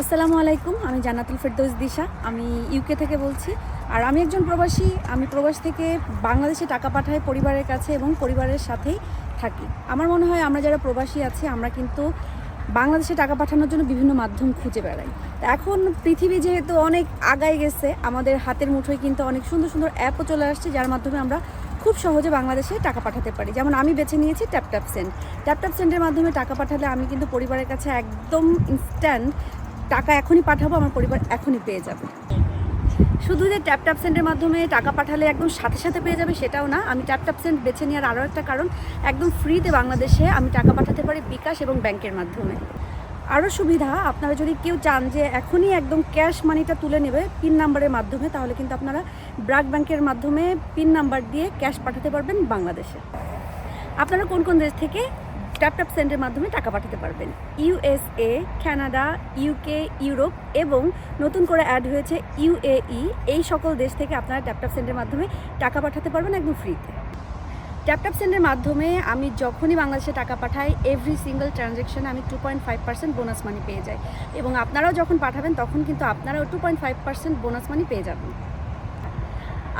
আসসালামু আলাইকুম, আমি জান্নাতুল ফেরদৌস দিশা, আমি ইউকে থেকে বলছি। আর আমি একজন প্রবাসী, আমি প্রবাস থেকে বাংলাদেশে টাকা পাঠাই পরিবারের কাছে এবং পরিবারের সাথেই থাকি। আমার মনে হয় আমরা যারা প্রবাসী আছি, আমরা কিন্তু বাংলাদেশে টাকা পাঠানোর জন্য বিভিন্ন মাধ্যম খুঁজে বেড়াই। এখন পৃথিবী যেহেতু অনেক আগায় গেছে, আমাদের হাতের মুঠোয় কিন্তু অনেক সুন্দর সুন্দর অ্যাপও চলে আসছে, যার মাধ্যমে আমরা খুব সহজে বাংলাদেশে টাকা পাঠাতে পারি। যেমন আমি বেছে নিয়েছি tap tap send tap tap সেন্ডের মাধ্যমে টাকা পাঠালে আমি কিন্তু পরিবারের কাছে একদম ইনস্ট্যান্ট টাকা এখনই পাঠাবো, আমার পরিবার এখনই পেয়ে যাবে। শুধু যে ট্যাপ ট্যাপ সেন্ডের মাধ্যমে টাকা পাঠালে একদম সাথে সাথে পেয়ে যাবে সেটাও না। আমি ট্যাপ ট্যাপ সেন্ড বেছে নেওয়ার আরও একটা কারণ, একদম ফ্রিতে বাংলাদেশে আমি টাকা পাঠাতে পারি বিকাশ এবং ব্যাংকের মাধ্যমে। আরও সুবিধা, আপনারা যদি কেউ চান যে এখনই একদম ক্যাশ মানিটা তুলে নেবে পিন নাম্বারের মাধ্যমে, তাহলে কিন্তু আপনারা ব্রাক ব্যাংকের মাধ্যমে পিন নাম্বার দিয়ে ক্যাশ পাঠাতে পারবেন বাংলাদেশে। আপনারা কোন কোন দেশ থেকে ট্যাপ সেন্ডের মাধ্যমে টাকা পাঠাতে পারবেন। ইউএসএ কানাডা ইউকে ইউরোপ এবং নতুন করে অ্যাড হয়েছে ইউএই এই সকল দেশ থেকে আপনারা ট্যাপ ট্যাপ সেন্ডের মাধ্যমে টাকা পাঠাতে পারবেন একদম ফ্রিতে ট্যাপ ট্যাপ সেন্ডের মাধ্যমে আমি যখনই বাংলাদেশে টাকা পাঠাই এভরি সিঙ্গেল ট্রানজ্যাকশনে আমি two point five percent bonus money পেয়ে যাই। এবং আপনারাও যখন পাঠাবেন, তখন কিন্তু আপনারাও two point five percent bonus money পেয়ে যাবেন।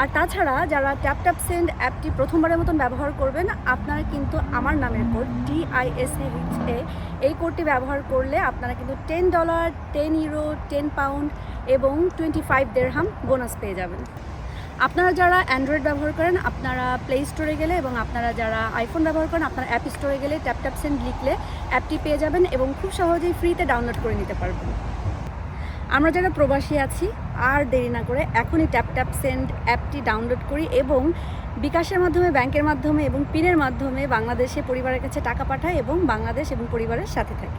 আর তাছাড়া যারা ট্যাপ ট্যাপ সেন্ড অ্যাপটি প্রথমবারের মতন ব্যবহার করবেন, আপনারা কিন্তু আমার নামের কোড ডিআইএসএইচ এ এই কোডটি ব্যবহার করলে আপনারা কিন্তু ten dollar ten euro ten pound এবং টোয়েন্টি ফাইভ দেড়হাম বোনাস পেয়ে যাবেন। আপনারা যারা অ্যান্ড্রয়েড ব্যবহার করেন, আপনারা প্লে স্টোরে গেলে এবং আপনারা যারা আইফোন ব্যবহার করেন, আপনারা অ্যাপ স্টোরে গেলে ট্যাপ ট্যাপ সেন্ড লিখলে অ্যাপটি পেয়ে যাবেন এবং খুব সহজেই ফ্রিতে ডাউনলোড করে নিতে পারবেন। আমরা যারা প্রবাসী আছি, আর দেরি না করে এখনই ট্যাপ ট্যাপ সেন্ড অ্যাপটি ডাউনলোড করি এবং বিকাশের মাধ্যমে, ব্যাংকের মাধ্যমে এবং পিনের মাধ্যমে বাংলাদেশে পরিবারের কাছে টাকা পাঠাই এবং বাংলাদেশ এবং পরিবারের সাথে থাকি।